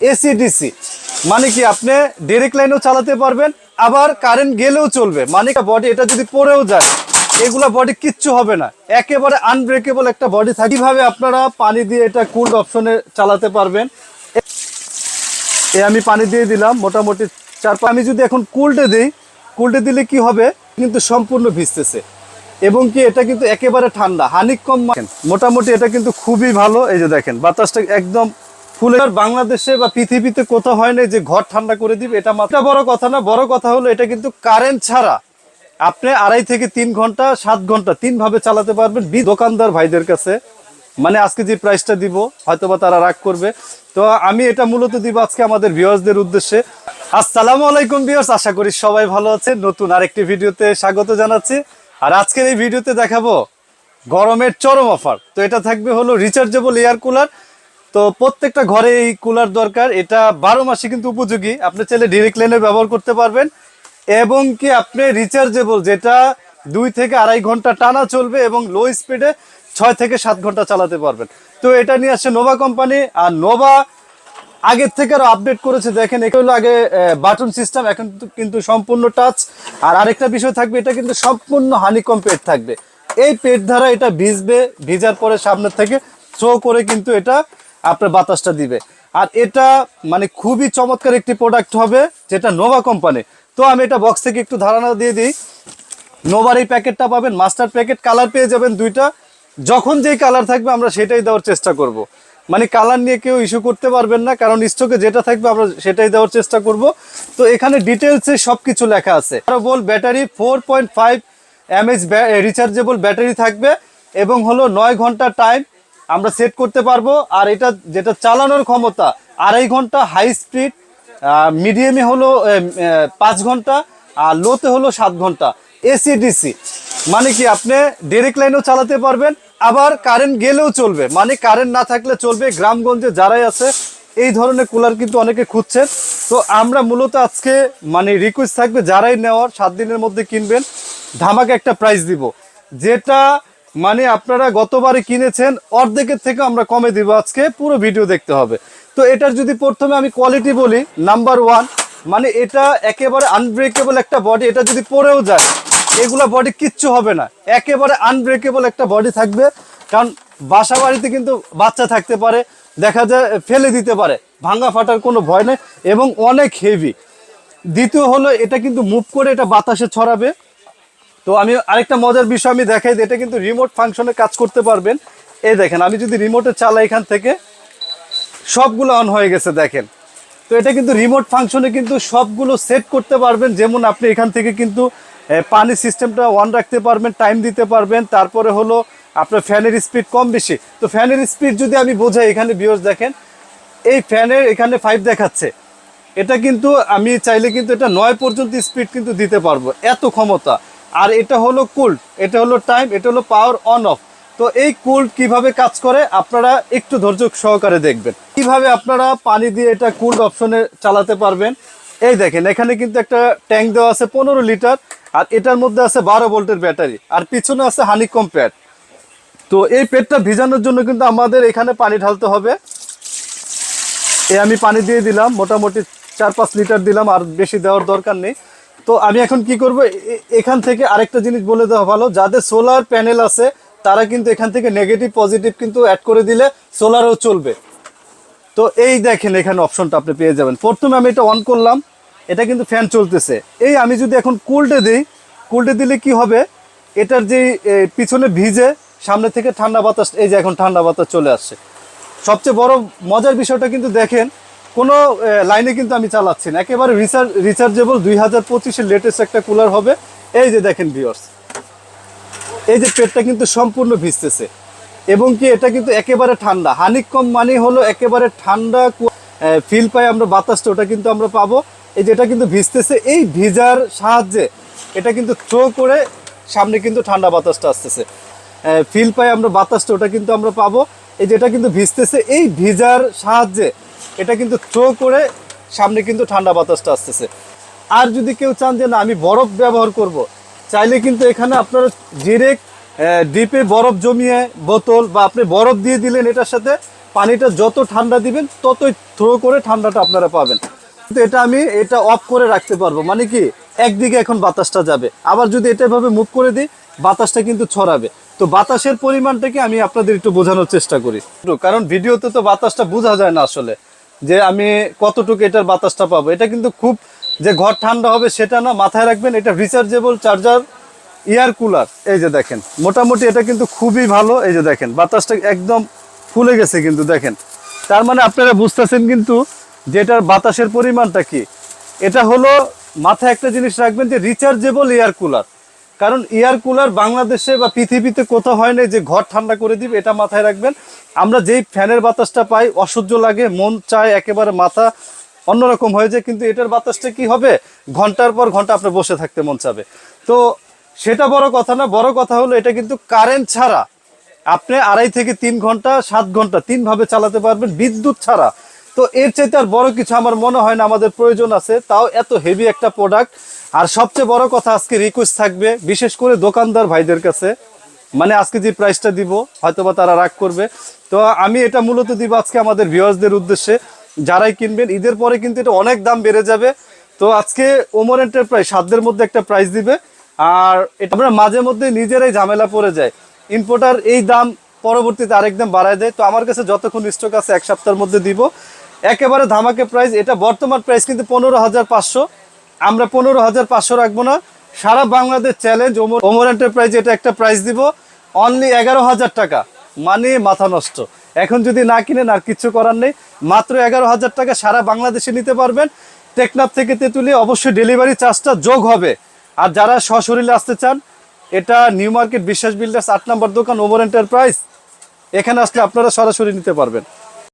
AC, DC. মানে কি আপনি ডাইরেক্ট লাইনেও চালাতে পারবেন, আবার কারেন্ট গেলেও চলবে। মানে বডি এটা যদি পড়েও যায়, এগুলা বডি কিচ্ছু হবে না। একেবারে আনব্রেকেবল একটা বডি থাকে কীভাবে আপনারা পানি দিয়ে এটা কুল্ড অপশনে চালাতে পারবেন? এ আমি পানি দিয়ে দিলাম, মোটামুটি চার আমি যদি এখন কুলটে দিই কুলটে দিলে কি হবে? কিন্তু সম্পূর্ণ ভিজতেছে। এবং কি এটা কিন্তু একেবারে ঠান্ডা, হানিক কম মোটামুটি এটা কিন্তু খুবই ভালো। এই যে দেখেন, বাতাসটা একদম ফুলে আর বাংলাদেশে বা পৃথিবীতে কোথাও হয় না যে ঘর ঠান্ডা করে দিবে, এটা মাত্র। বড় কথা না, বড় কথা হলো এটা কিন্তু কারেন্ট ছাড়া আপনি আড়াই থেকে তিন ঘণ্টা, সাত ঘণ্টা তিন ভাবে চালাতে পারবেন বি দোকানদার ভাইদের কাছে। মানে আজকে যে প্রাইসটা দিব হয়তো বা তারা রাগ করবে। তো আমি এটা মূলত দিব আজকে আমাদের ভিউয়ার্সদের উদ্দেশ্যে। আসসালামু আলাইকুম ভিউয়ার্স আশা করি সবাই ভালো আছে নতুন আরেকটি ভিডিওতে স্বাগত জানাচ্ছি। আর আজকের এই ভিডিওতে দেখাবো গরমের চরম অফার। তো এটা থাকবে হলো রিচার্জেবল এয়ার কুলার তো প্রত্যেকটা ঘরে এই কুলার দরকার। এটা বারো মাসে কিন্তু উপযোগী। আপনি চাইলে ডিরেক্ট লাইনে ব্যবহার করতে পারবেন। এবং কি আপনি রিচার্জেবল যেটা দুই থেকে আড়াই ঘণ্টা টানা চলবে এবং লো স্পিডে ছয় থেকে সাত ঘণ্টা চালাতে পারবেন। তো এটা নিয়ে আসছে নোভা কোম্পানি আর নোভা আগের থেকে আরও আপডেট করেছে। দেখেন এটা হলো আগে বাটন সিস্টেম এখন কিন্তু- সম্পূর্ণ টাচ আর আরেকটা বিষয় থাকবে, এটা কিন্তু সম্পূর্ণ হানিকম পেট থাকবে। এই পেট দ্বারা এটা ভিজবে, ভিজার পরে সামনের থেকে থ্রো করে কিন্তু এটা আপনার বাতাসটা দিবে। আর এটা মানে খুবই চমৎকার একটি প্রোডাক্ট হবে, যেটা নোভা কোম্পানি তো আমি এটা বক্স থেকে একটু ধারণা দিয়ে দিই। নোভার এই প্যাকেটটা পাবেন মাস্টার প্যাকেট কালার পেয়ে যাবেন দুইটা। যখন যেই কালার থাকবে, আমরা সেটাই দেওয়ার চেষ্টা করব। মানে কালার নিয়ে কেউ ইস্যু করতে পারবেন না, কারণ স্টকে যেটা থাকবে, আমরা সেটাই দেওয়ার চেষ্টা করব। তো এখানে ডিটেলসে সব কিছু লেখা আছে। আরও বল battery four point five MAH rechargeable battery থাকবে, এবং হলো নয় ঘণ্টা টাইম আমরা সেট করতে পারব। আর এটা যেটা চালানোর ক্ষমতা, আড়াই ঘণ্টা হাই স্পিড মিডিয়ামে হলো পাঁচ ঘণ্টা, আর লোতে হলো সাত ঘণ্টা। এসি ডিসি মানে কি, আপনি ডাইরেক্ট লাইনেও চালাতে পারবেন, আবার কারেন্ট গেলেও চলবে। মানে কারেন্ট না থাকলে চলবে, গ্রামগঞ্জে যারাই আছে, এই ধরনের কুলার কিন্তু অনেকে খুঁজছেন। তো আমরা মূলত আজকে মানে রিকোয়েস্ট থাকবে, যারাই নেওয়ার, সাত দিনের মধ্যে কিনবেন, ধামাকে একটা প্রাইস দিব। যেটা মানে আপনারা গতবারে কিনেছেন, অর্ধেকের থেকে আমরা কমে দিব। আজকে পুরো ভিডিও দেখতে হবে। তো এটার যদি প্রথমে আমি কোয়ালিটি বলি নাম্বার ওয়ান মানে এটা একেবারে আনব্রেকেবল একটা বডি এটা যদি পরেও যায়, এগুলা বডি কিচ্ছু হবে না। একেবারে আনব্রেকেবল একটা বডি থাকবে, কারণ বাসা বাড়িতে কিন্তু বাচ্চা থাকতে পারে, দেখা যায় ফেলে দিতে পারে ভাঙা ফাটার কোনো ভয় নেই, এবং অনেক হেভি দ্বিতীয় হলো, এটা কিন্তু মুভ করে এটা বাতাসে ছড়াবে। তো আমি আরেকটা মজার বিষয় আমি দেখাই এটা কিন্তু রিমোট ফাংশনে কাজ করতে পারবেন। এই দেখেন, আমি যদি রিমোটে চালাই এখান থেকে, সবগুলো অন হয়ে গেছে, দেখেন। তো এটা কিন্তু রিমোট ফাংশনে কিন্তু সবগুলো সেট করতে পারবেন। যেমন আপনি এখান থেকে কিন্তু পানি সিস্টেমটা অন রাখতে পারবেন টাইম দিতে পারবেন। তারপরে হলো আপনার ফ্যানের স্পিড কম বেশি। তো ফ্যানের স্পিড যদি আমি বোঝাই, এখানে বিয়স দেখেন, এই ফ্যানের এখানে ফাইভ দেখাচ্ছে। এটা কিন্তু আমি চাইলে কিন্তু এটা নয় পর্যন্ত স্পিড কিন্তু দিতে পারব। এত ক্ষমতা। আর এটা হলো কুল্ড এটা হলো টাইম, এটা হলো পাওয়ার অন অফ। তো এই কুল্ড কীভাবে কাজ করে, আপনারা একটু ধৈর্য সহকারে দেখবেন। কীভাবে আপনারা পানি দিয়ে এটা কুল্ড অপশনে চালাতে পারবেন, এই দেখেন, এখানে কিন্তু একটা ট্যাঙ্ক দেওয়া আছে পনেরো লিটার, আর এটার মধ্যে আছে বারো ভোল্টের ব্যাটারি, আর পিছনে আছে হানিকম প্যাড। তো এই পেটটা ভিজানোর জন্য কিন্তু আমাদের এখানে পানি ঢালতে হবে। এ আমি পানি দিয়ে দিলাম, মোটামুটি চার পাঁচ লিটার দিলাম, আর বেশি দেওয়ার দরকার নেই। তো আমি এখন কি করব? এখান থেকে আরেকটা জিনিস বলে দেওয়া ভালো। যাদের সোলার প্যানেল আছে, তারা কিন্তু এখান থেকে নেগেটিভ পজিটিভ কিন্তু অ্যাড করে দিলে সোলারও চলবে। তো এই দেখেন এখানে অপশনটা আপনি পেয়ে যাবেন। প্রথমে আমি এটা অন করলাম। এটা কিন্তু ফ্যান চলতেছে। এই আমি যদি এখন কুলটে দিই কুলটে দিলে কি হবে? এটার যে পিছনে ভিজে সামনে থেকে ঠান্ডা বাতাস, এই যে এখন ঠান্ডা বাতাস চলে আসছে। সবচেয়ে বড় মজার বিষয়টা কিন্তু দেখেন কোনো লাইনে কিন্তু আমি চালাচ্ছি না। একেবারে রিচার্জ রিচার্জেবল দুই হাজার পঁচিশের লেটেস্ট একটা কুলার হবে। এই যে দেখেন ভিওর্স এই যে পেটটা কিন্তু সম্পূর্ণ ভিজতেছে। এবং কি এটা কিন্তু একেবারে ঠান্ডা। হানিকম মানে হলো একেবারে ঠান্ডা ফিল পাই আমরা বাতাসটা, ওটা কিন্তু আমরা পাবো। এই যেটা কিন্তু ভিজতেছে, এই ভিজার সাহায্যে এটা কিন্তু থ্রো করে সামনে কিন্তু ঠান্ডা বাতাসটা আসতেছে। ফিল পাই আমরা বাতাসটা, ওটা কিন্তু আমরা পাবো। এই যেটা কিন্তু ভিজতেছে, এই ভিজার সাহায্যে এটা কিন্তু থ্রো করে সামনে কিন্তু ঠান্ডা বাতাসটা আসতেছে। আর যদি কেউ চান যে না, আমি বরফ ব্যবহার করব। চাইলে কিন্তু এখানে আপনারা ডিরেক্ট ডিপে বরফ জমিয়ে বোতল বা আপনি বরফ দিয়ে দিলেন এটার সাথে, পানিটা যত ঠান্ডা দিবেন, ততই থ্রো করে ঠান্ডাটা আপনারা পাবেন। কিন্তু এটা আমি, এটা অফ করে রাখতে পারব। মানে কি, একদিকে এখন বাতাসটা যাবে। আবার যদি এটা এভাবে করে দিই, বাতাসটা কিন্তু ছড়াবে। তো বাতাসের পরিমাণটাকে আমি আপনাদের একটু বোঝানোর চেষ্টা করি। কারণ ভিডিওতে তো বাতাসটা বোঝা যায় না আসলে। যে আমি কতটুকু এটার বাতাসটা পাবো। এটা কিন্তু খুব যে ঘর ঠান্ডা হবে সেটা না, মাথায় রাখবেন, এটা রিচার্জেবল চার্জার এয়ার কুলার এই যে দেখেন, মোটামুটি এটা কিন্তু খুবই ভালো। এই যে দেখেন, বাতাসটা একদম ফুলে গেছে কিন্তু দেখেন। তার মানে আপনারা বুঝতেছেন কিন্তু যে এটার বাতাসের পরিমাণটা কি। এটা হলো মাথায় একটা জিনিস রাখবেন যে রিচার্জেবল এয়ার কুলার কারণ এয়ার কুলার বাংলাদেশে বা পৃথিবীতে কোথাও হয় না যে ঘর ঠান্ডা করে দিবে, এটা মাথায় রাখবেন। আমরা যেই ফ্যানের বাতাসটা পাই, অসহ্য লাগে, মন চায় একেবারে মাথা অন্যরকম হয়ে যায়, কিন্তু এটার বাতাসটা কি হবে? ঘণ্টার পর ঘণ্টা আপনার বসে থাকতে মন চাবে। তো সেটা বড় কথা না, বড় কথা হলো এটা কিন্তু কারেন্ট ছাড়া আপনি আড়াই থেকে তিন ঘণ্টা, সাত ঘণ্টা তিন ভাবে চালাতে পারবেন বিদ্যুৎ ছাড়া। তো এর চাইতে আর বড় কিছু আমার মনে হয় না, আমাদের প্রয়োজন আছে। তাও এত হেভি একটা প্রোডাক্ট আর সবচেয়ে বড় কথা আজকে রিকোয়েস্ট থাকবে, বিশেষ করে দোকানদার ভাইদের কাছে। মানে আজকে যে প্রাইসটা দিব, হয়তোবা তারা রাগ করবে। তো আমি এটা মূলত দিব আজকে আমাদের ভিউয়ার্সদের উদ্দেশ্যে। যারাই কিনবেন, ঈদের পরে কিন্তু এটা অনেক দাম বেড়ে যাবে। তো আজকে ওমর এন্টারপ্রাইজ সাধ্যের মধ্যে একটা প্রাইস দিবে। আর এটা আমরা মাঝে মধ্যে নিজেরাই ঝামেলা পড়ে যায়। ইম্পোর্টার এই দাম পরবর্তীতে আরেক দাম বাড়ায় দেয়। তো আমার কাছে যতক্ষণ স্টক আছে এক সপ্তাহের মধ্যে দিব। একেবারে ধামাকে প্রাইস এটা বর্তমান প্রাইস কিন্তু পনেরো হাজার পাঁচশো। আমরা পনেরো হাজার পাঁচশো রাখব না। সারা বাংলাদেশ চ্যালেঞ্জ ওমর ওমর এন্টারপ্রাইজ এটা একটা প্রাইস দিব। অনলি এগারো হাজার টাকা। মানে মাথা নষ্ট। এখন যদি না কিনেন আর কিছু করার নেই, মাত্র এগারো হাজার টাকা সারা বাংলাদেশে নিতে পারবেন। টেকনাফ থেকে তেঁতুলি অবশ্যই ডেলিভারি চার্জটা যোগ হবে। আর যারা সশরীরে আসতে চান, এটা নিউ মার্কেট বিশ্বাস বিল্ডার্স, আট নম্বর দোকান, ওমর এন্টারপ্রাইজ এখানে আসলে আপনারা সরাসরি নিতে পারবেন।